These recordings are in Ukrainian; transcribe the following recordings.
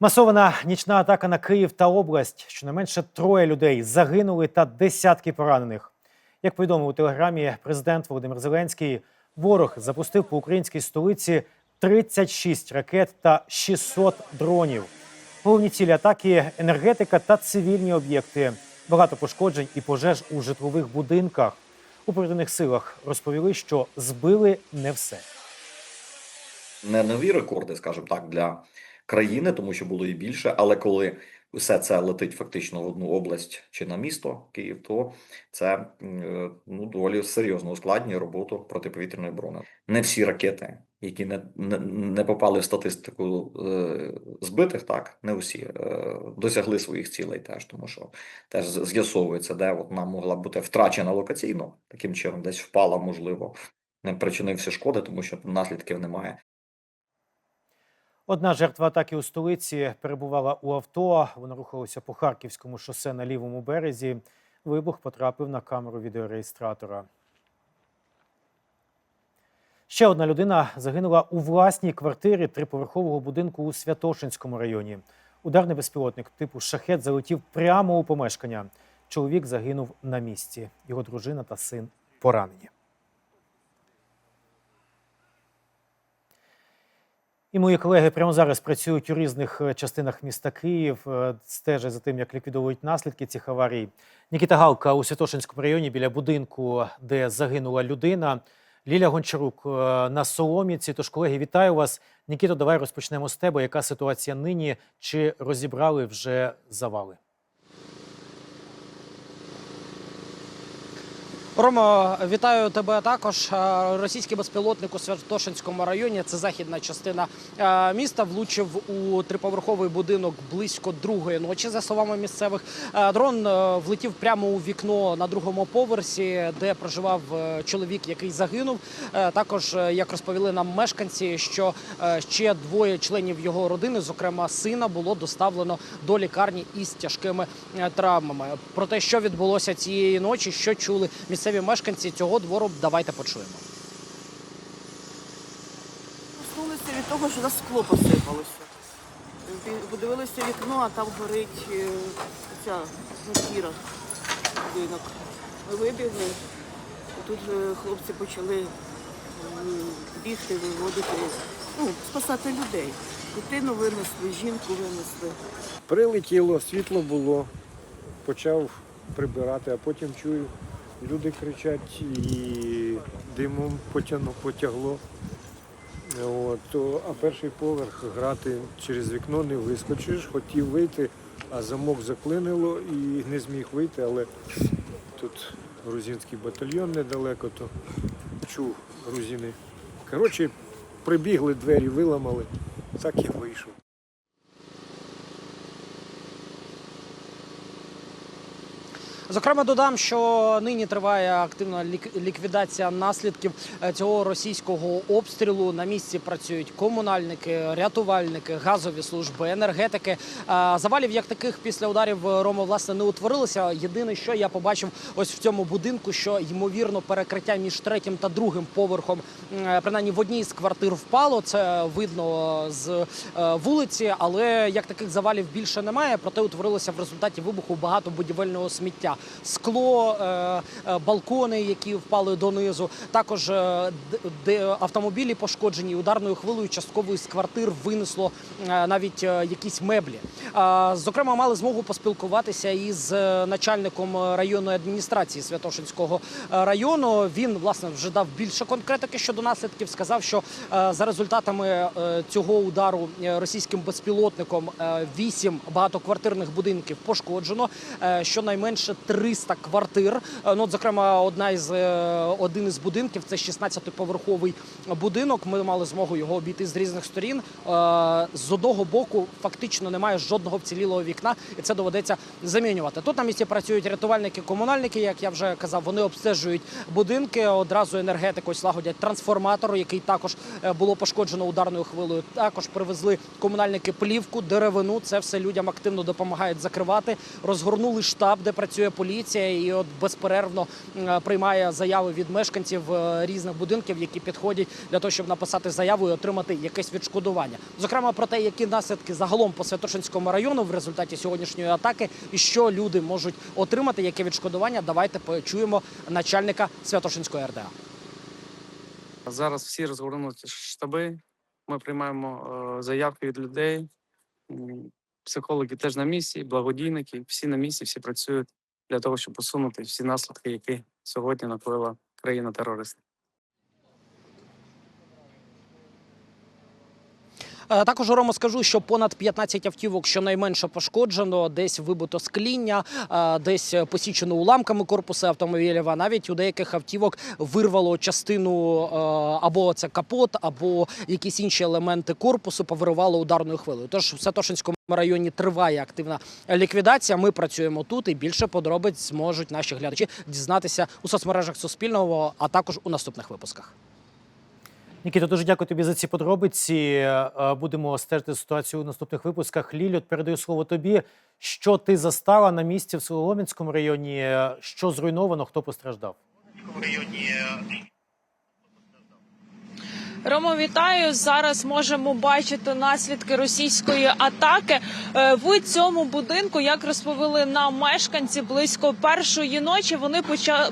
Масована нічна атака на Київ та область. Щонайменше троє людей загинули та десятки поранених. Як повідомив у телеграмі президент Володимир Зеленський, ворог запустив по українській столиці 36 ракет та 600 дронів. Головні цілі атаки енергетика та цивільні об'єкти. Багато пошкоджень і пожеж у житлових будинках. У повітряних силах розповіли, що збили не все. не нові рекорди, скажімо так, для країни, тому що було і більше. Але коли все це летить фактично в одну область чи на місто Київ, то це ну доволі серйозно ускладнює роботу протиповітряної оборони. Не всі ракети, які не, не, не попали в статистику е, збитих, так не усі е, досягли своїх цілей, теж тому що теж з'ясовується, де вона могла бути втрачена локаційно, таким чином, десь впала, можливо, не причинився шкоди, тому що наслідків немає. Одна жертва атаки у столиці перебувала у авто. Вона рухалася по харківському шосе на лівому березі. Вибух потрапив на камеру відеореєстратора. Ще одна людина загинула у власній квартирі триповерхового будинку у Святошинському районі. Ударний безпілотник типу шахет залетів прямо у помешкання. Чоловік загинув на місці. Його дружина та син поранені. І мої колеги прямо зараз працюють у різних е, частинах міста Київ, е, стежать за тим, як ліквідовують наслідки цих аварій. Нікіта Галка у Святошинському районі біля будинку, де загинула людина. Ліля Гончарук е, на Соломіці. Тож, колеги, вітаю вас. Нікіто, давай розпочнемо з тебе. Яка ситуація нині? Чи розібрали вже завали? Ромо, вітаю тебе також. Е, Російський безпілотник у Святошинському районі, це західна частина е, міста, влучив у триповерховий будинок близько другої ночі, за словами місцевих. Е, Дрон влетів прямо у вікно на другому поверсі, де проживав чоловік, який загинув. Також, як розповіли нам мешканці, що ще двоє членів його родини, зокрема сина, було доставлено до лікарні із тяжкими травмами. Про те, що відбулося цієї ночі, що чули місцеві мешканці цього двору, давайте почуємо. Проснулися від того, що на скло посипалося. Подивилися вікно, а там горить е, ця кіра будинок. Ми вибігли, і тут хлопці почали бігти, виводити, ну, спасати людей. Дитину винесли, жінку винесли. Прилетіло, світло було, почав прибирати, а потім чую, люди кричать і димом потягну, потягло. От, а перший поверх грати через вікно не вискочиш, хотів вийти, а замок заклинило і не зміг вийти, але тут грузинський батальйон недалеко, то чув грузини. Коротше, прибігли, двері виламали, так і вийшов. Зокрема, додам, що нині триває активна лік- ліквідація наслідків е, цього російського обстрілу. На місці працюють комунальники, рятувальники, газові служби, енергетики. Е, Завалів як таких після ударів Рома власне не утворилося. Єдине, що я побачив ось в цьому будинку, що ймовірно перекриття між третім та другим поверхом, принаймні в одній з квартир впало. Це видно з е, вулиці, але як таких завалів більше немає. Проте утворилося в результаті вибуху багато будівельного сміття, скло, е, е, балкони, які впали донизу. Також е, автомобілі пошкоджені ударною хвилею. Частково із квартир винесло навіть якісь меблі. Зокрема, мали змогу поспілкуватися із начальником районної адміністрації Святошинського району. Він власне вже дав більше конкретики щодо наслідків. Сказав, що за результатами цього удару російським безпілотником вісім багатоквартирних будинків пошкоджено. Щонайменше 300 квартир. Е, Ну, от, зокрема, одна із е, один із будинків це 16-поверховий будинок. Ми мали змогу його обійти з різних сторін. Е, З одного боку фактично немає жодного вцілілого вікна, і це доведеться замінювати. Тут на місці працюють рятувальники, комунальники, як я вже казав, вони обстежують будинки. Одразу енергетику ось лагодять трансформатор, який також було пошкоджено ударною хвилею. Також привезли комунальники плівку, деревину. Це все людям активно допомагають закривати. Розгорнули штаб, де працює поліція і от безперервно е, приймає заяви від мешканців е, різних будинків, які підходять для того, щоб написати заяву і отримати якесь відшкодування. Зокрема, про те, які наслідки загалом по Святошинському району в результаті сьогоднішньої атаки і що люди можуть отримати, яке відшкодування. Давайте почуємо начальника Святошинської РДА. Зараз всі розгорнули штаби. Ми приймаємо е, заявки від людей. Психологи теж на місці, благодійники, всі на місці, всі працюють для того, щоб усунути всі наслідки, які сьогодні накоїла країна терорист. Також Рома скажу, що понад 15 автівок щонайменше пошкоджено, десь вибито скління, е, десь посічено уламками корпуси автомобілів. А навіть у деяких автівок вирвало частину е, або це капот, або якісь інші елементи корпусу повиривало ударною хвилею. Тож в Сатошинському районі триває активна ліквідація. Ми працюємо тут і більше подробиць зможуть наші глядачі дізнатися у соцмережах Суспільного, а також у наступних випусках. Нікіто, дуже дякую тобі за ці подробиці. Е, Будемо стежити ситуацію у наступних випусках. Лілю, от передаю слово тобі. Що ти застала на місці в Солом'янському районі? Е, Що зруйновано? Хто постраждав? Ромо, вітаю. Зараз можемо бачити наслідки російської атаки Е, в цьому будинку. Як розповіли нам мешканці, близько першої ночі вони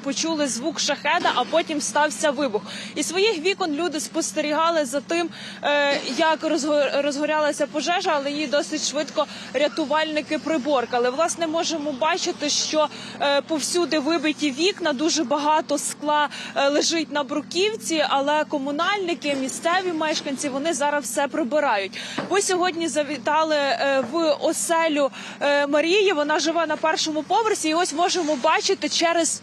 почули звук шахеда, а потім стався вибух. І своїх вікон люди спостерігали за тим, е, як розго- розгорялася пожежа, але її досить швидко рятувальники приборкали. Власне, можемо бачити, що е, повсюди вибиті вікна, дуже багато скла лежить на бруківці, але комунальники, місцеві мешканці вони зараз все прибирають. Ви сьогодні завітали е, в оселю е, Марії. Вона живе на першому поверсі, і ось можемо бачити через.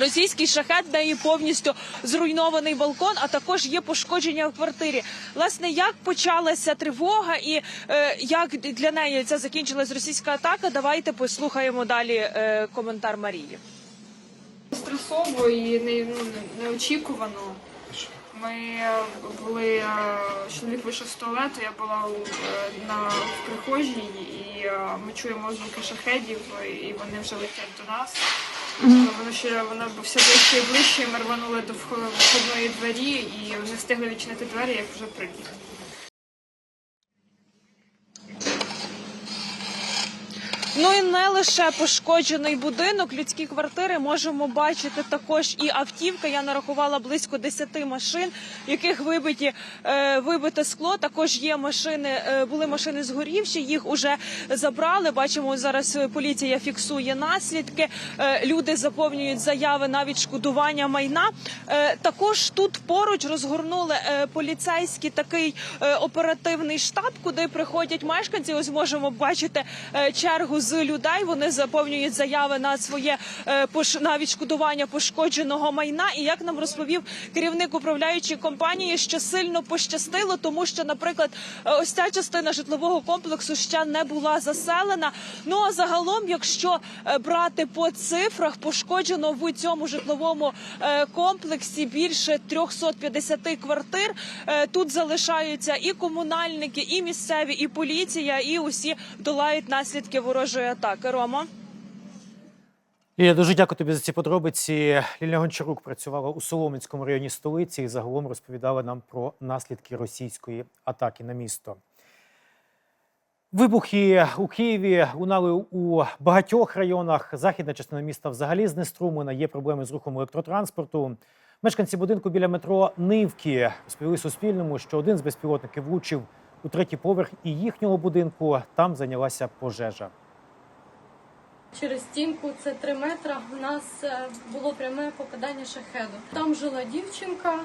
Російський шахет неї повністю зруйнований балкон, а також є пошкодження в квартирі. Власне, як почалася тривога і е, як для неї це закінчилась російська атака? Давайте послухаємо далі е, коментар Марії. стресово і не, ну, неочікувано. Ми е, були, е, чоловік вийшов з туалету, я була у, е, на в прихожій, і е, ми чуємо звуки шахедів, і вони вже летять до нас. Воно ще воно все ближче і ближче. і Ми рванули до вхо- входної двері і не встигли відчинити двері, як вже приліт. Ну і не лише пошкоджений будинок, людські квартири можемо бачити також і автівка. Я нарахувала близько 10 машин, яких вибиті е, вибите скло. Також є машини, е, були машини згорівші. Їх уже забрали. Бачимо зараз поліція фіксує наслідки. Е, люди заповнюють заяви на відшкодування майна. Також тут поруч розгорнули поліцейський такий оперативний штаб, куди приходять мешканці. Ось можемо бачити чергу з людей. Вони заповнюють заяви на своє е, на відшкодування пошкодженого майна. І як нам розповів керівник управляючої компанії, що сильно пощастило, тому що, наприклад, е, ось ця частина житлового комплексу ще не була заселена. Ну а загалом, якщо е, брати по цифрах, пошкоджено в цьому житловому комплексі більше 350 квартир. Тут залишаються і комунальники, і місцеві, і поліція, і усі долають наслідки ворожої атаки. Рома. Лілія, дуже дякую тобі за ці подробиці. Лілія Гончарук працювала у Солом'янському районі столиці і загалом розповідала нам про наслідки російської атаки на місто. Вибухи у Києві лунали у багатьох районах. Західна частина міста взагалі знеструмлена. Є проблеми з рухом електротранспорту. Мешканці будинку біля метро Нивки розповіли Суспільному, що один з безпілотників влучив у третій поверх і їхнього будинку. Там зайнялася пожежа. Через стінку це 3 метри. У нас е, було пряме попадання шахеду. Там жила дівчинка,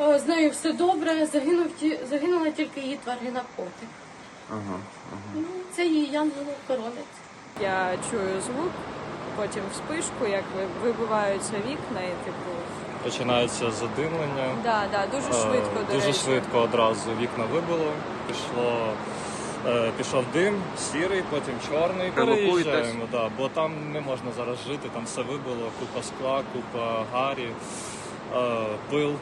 е, з нею все добре. Загинув загинула тільки її тварина котик. Ну, Це її янгол-охоронець. Я чую звук, потім вспишку, як вибиваються вікна і типу. Починається задимлення. Да, да, дуже Е, швидко. до Дуже речі. швидко одразу вікна вибило. Пішло, е, пішов дим, сірий, потім чорний. Евакуйтесь. Переїжджаємо, да, бо там не можна зараз жити, там все вибило, купа скла, купа гарі, е, пил.